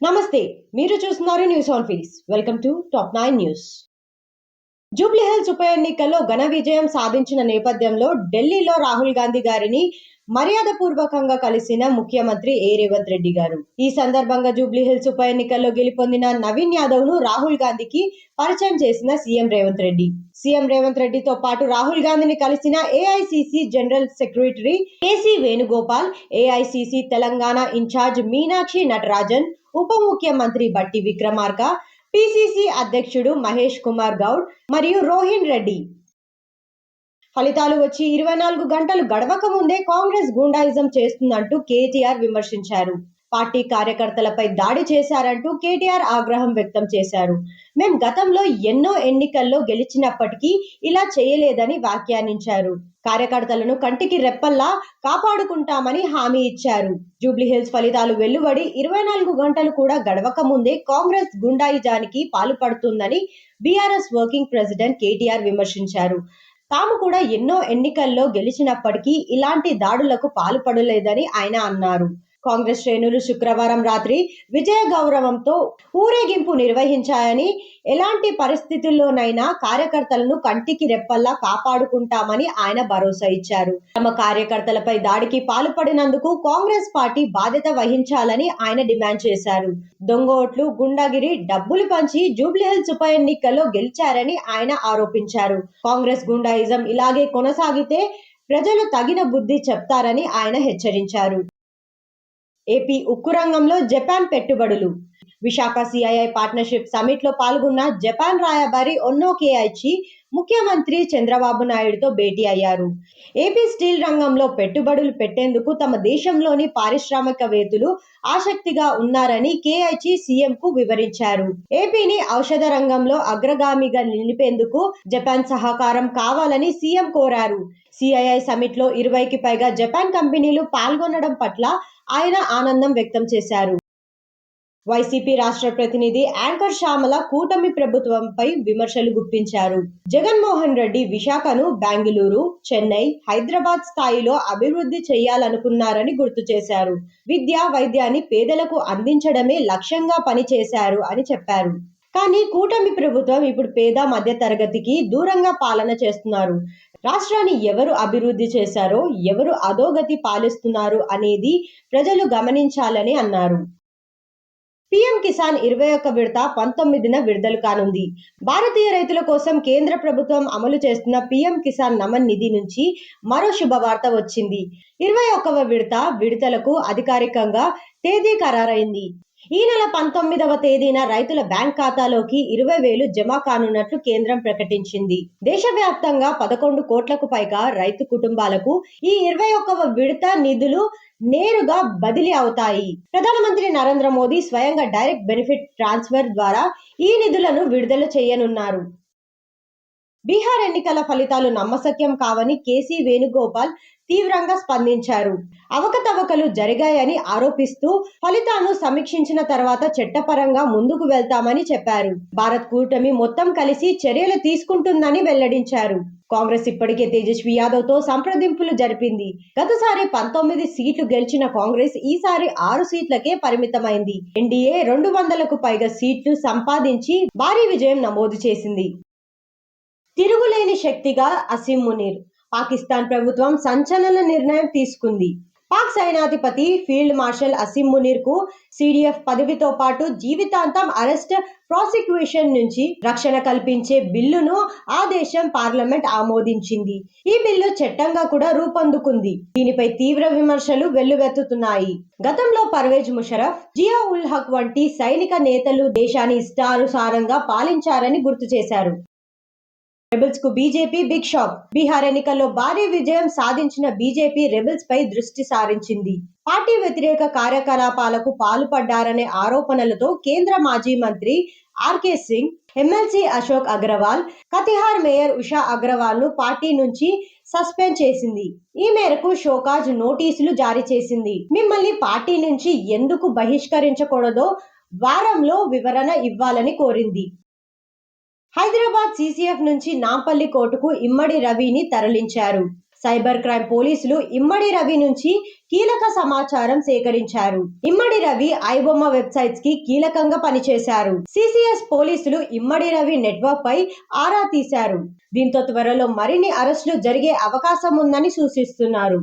నమస్తే మీరు చూస్తున్నారు news on feels welcome to top nine news Jubilee Hills ఉప ఎన్నికల్లో ఘన విజయం సాధించిన నేపథ్యంలో ఢిల్లీలో రాహుల్ గాంధీ గారిని మర్యాదపూర్వకంగా కలిసిన ముఖ్యమంత్రి ఏ రేవంత్ రెడ్డి గారు. ఈ సందర్భంగా జూబ్లీహిల్స్ ఉప ఎన్నికల్లో గెలుపొందిన నవీన్ యాదవ్ను రాహుల్ గాంధీకి పరిచయం చేసిన సీఎం రేవంత్ రెడ్డి. సీఎం రేవంత్ రెడ్డితో పాటు రాహుల్ గాంధీని కలిసిన AICC general secretary KC Venugopal AICC Telangana incharge Meenakshi Natarajan ఉప ముఖ్యమంత్రి బట్టి విక్రమార్క పిసిసి అధ్యక్షుడు మహేష్ కుమార్ గౌడ్ మరియు రోహిన్ రెడ్డి. ఫలితాలు వచ్చి ఇరవై నాలుగు గంటలు గడవక ముందే కాంగ్రెస్ గూండాయిజం చేస్తుందంటూ కేటీఆర్ విమర్శించారు. పార్టీ కార్యకర్తలపై దాడి చేశారంటూ కేటీఆర్ ఆగ్రహం వ్యక్తం చేశారు. మేం గతంలో ఎన్నో ఎన్నికల్లో గెలిచినప్పటికీ ఇలా చేయలేదని వ్యాఖ్యానించారు. కార్యకర్తలను కంటికి రెప్పల్లా కాపాడుకుంటామని హామీ ఇచ్చారు. జూబ్లీహిల్స్ ఫలితాలు వెలువడి ఇరవై నాలుగు గంటలు కూడా గడవక ముందే కాంగ్రెస్ గుండాయిజానికి పాల్పడుతుందని బీఆర్ఎస్ వర్కింగ్ ప్రెసిడెంట్ కేటీఆర్ విమర్శించారు. తాము కూడా ఎన్నో ఎన్నికల్లో గెలిచినప్పటికీ ఇలాంటి దాడులకు పాల్పడలేదని ఆయన అన్నారు. కాంగ్రెస్ శ్రేణులు శుక్రవారం రాత్రి విజయ గౌరవంతో ఊరేగింపు నిర్వహించాయని ఎలాంటి పరిస్థితుల్లోనైనా కార్యకర్తలను కంటికి రెప్పల్లా కాపాడుకుంటామని ఆయన భరోసా ఇచ్చారు. తమ కార్యకర్తలపై దాడికి పాల్పడినందుకు కాంగ్రెస్ పార్టీ బాధ్యత వహించాలని ఆయన డిమాండ్ చేశారు. దొంగ ఓట్లు గుండాగిరి డబ్బులు పంచి జూబ్లీహిల్స్ ఉప ఎన్నికల్లో గెలిచారని ఆయన ఆరోపించారు. కాంగ్రెస్ గుండాయిజం ఇలాగే కొనసాగితే ప్రజలు తగిన బుద్ధి చెప్తారని ఆయన హెచ్చరించారు. ఏపీ ఉక్కు రంగంలో జపాన్ పెట్టుబడులు విశాఖ సిఐఐ పార్ట్నర్షిప్ సమిట్లో పాల్గొన్న జపాన్ రాయబారి ఒన్నో కేఐచి ముఖ్యమంత్రి చంద్రబాబు నాయుడుతో భేటీ అయ్యారు. ఏపీ స్టీల్ రంగంలో పెట్టుబడులు పెట్టేందుకు తమ దేశంలోని పారిశ్రామికవేత్తలు ఆసక్తిగా ఉన్నారని కేఐచి సీఎం కు వివరించారు. ఏపీని ఔషధ రంగంలో అగ్రగామిగా నిలిపేందుకు జపాన్ సహకారం కావాలని సీఎం కోరారు. సిఐఐ సమిట్లో ఇరవైకి పైగా జపాన్ కంపెనీలు పాల్గొనడం పట్ల ఆయన ఆనందం వ్యక్తం చేశారు. వైసీపీ రాష్ట్ర ప్రతినిధి యాంకర్ శ్యామల కూటమి ప్రభుత్వంపై విమర్శలు గుప్పించారు. జగన్మోహన్ రెడ్డి విశాఖను బెంగళూరు చెన్నై హైదరాబాద్ స్థాయిలో అభివృద్ధి చేయాలనుకున్నారని గుర్తు చేశారు. విద్య వైద్యాన్ని పేదలకు అందించడమే లక్ష్యంగా పనిచేశారు అని చెప్పారు. కానీ కూటమి ప్రభుత్వం ఇప్పుడు పేద మధ్య తరగతికి దూరంగా పాలన చేస్తున్నారు. రాష్ట్రాన్ని ఎవరు అభివృద్ధి చేశారో ఎవరు అధోగతి పాలిస్తున్నారు అనేది ప్రజలు గమనించాలని అన్నారు. పీఎం కిసాన్ ఇరవై ఒక్క విడత పంతొమ్మిదిన విడుదల కానుంది. భారతీయ రైతుల కోసం కేంద్ర ప్రభుత్వం అమలు చేస్తున్న పీఎం కిసాన్ నమన్ నిధి నుంచి మరో శుభవార్త వచ్చింది. ఇరవై ఒక్కవ విడత విడుదలకు అధికారికంగా తేదీ ఖరారైంది. ఈ నెల పంతొమ్మిదవ తేదీన రైతుల బ్యాంక్ ఖాతాలోకి ఇరవై వేలు జమ కానున్నట్లు కేంద్రం ప్రకటించింది. దేశవ్యాప్తంగా పదకొండు కోట్లకు పైగా రైతు కుటుంబాలకు ఈ ఇరవై ఒక్కవ విడత నిధులు నేరుగా బదిలీ అవుతాయి. ప్రధానమంత్రి నరేంద్ర మోదీ స్వయంగా డైరెక్ట్ బెనిఫిట్ ట్రాన్స్ఫర్ ద్వారా ఈ నిధులను విడుదల చేయనున్నారు. బీహార్ ఎన్నికల ఫలితాలు నమ్మశక్యం కావని కేసీ వేణుగోపాల్ తీవ్రంగా స్పందించారు. అవకతవకలు జరిగాయని ఆరోపిస్తూ ఫలితాలను సమీక్షించిన తర్వాత చట్టపరంగా ముందుకు వెళ్తామని చెప్పారు. భారత్ కూటమి మొత్తం కలిసి చర్యలు తీసుకుంటుందని వెల్లడించారు. కాంగ్రెస్ ఇప్పటికే తేజస్వి యాదవ్తో సంప్రదింపులు జరిపింది. గతసారి పంతొమ్మిది సీట్లు గెలిచిన కాంగ్రెస్ ఈసారి ఆరు సీట్లకే పరిమితమైంది. ఎన్డీఏ రెండు వందలకు పైగా సీట్లు సంపాదించి భారీ విజయం నమోదు చేసింది. తిరుగులేని శక్తిగా అసీం మునీర్ పాకిస్తాన్ ప్రభుత్వం సంచలన నిర్ణయం తీసుకుంది. పాక్ సైనాధిపతి ఫీల్డ్ మార్షల్ అసీం మునీర్కు సిడిఎఫ్ పదవితో పాటు జీవితాంతం అరెస్ట్ ప్రాసిక్యూషన్ నుంచి రక్షణ కల్పించే బిల్లును ఆ దేశం పార్లమెంట్ ఆమోదించింది. ఈ బిల్లు చట్టంగా కూడా రూపొందుకుంది. దీనిపై తీవ్ర విమర్శలు వెల్లువెత్తుతున్నాయి. గతంలో పర్వేజ్ ముషరఫ్ జియా ఉల్ హక్ వంటి సైనిక నేతలు దేశాన్ని ఇష్టానుసారంగా పాలించారని గుర్తు చేశారు. రెబల్స్కు బీజేపీ బిగ్ షాక్ బీహార్ ఎన్నికల్లో భారీ విజయం సాధించిన బీజేపీ రెబల్స్ పై దృష్టి సారించింది. పార్టీ వ్యతిరేక కార్యకలాపాలకు పాల్పడ్డారనే ఆరోపణలతో కేంద్ర మాజీ మంత్రి RK Singh MLC Ashok Agarwal Katihar mayor Usha అగ్రవాల్ను పార్టీ నుంచి సస్పెండ్ చేసింది. ఈ మేరకు షోకాజ్ నోటీసులు జారీ చేసింది. మిమ్మల్ని పార్టీ నుంచి ఎందుకు బహిష్కరించకూడదో వారంలో వివరణ ఇవ్వాలని కోరింది. హైదరాబాద్ సీసీఎఫ్ నుంచి నాంపల్లి కోర్టుకు ఇమ్మడి రవిని తరలించారు. సైబర్ క్రైమ్ పోలీసులు ఇమ్మడి రవి నుంచి కీలక సమాచారం సేకరించారు. ఇమ్మడి రవి ఐబొమ్మ వెబ్సైట్స్కి కీలకంగా పనిచేశారు. సిసిఎస్ పోలీసులు ఇమ్మడి రవి నెట్వర్క్ పై ఆరా తీశారు. దీంతో త్వరలో మరిన్ని అరెస్టులు జరిగే అవకాశం ఉందని సూచిస్తున్నారు.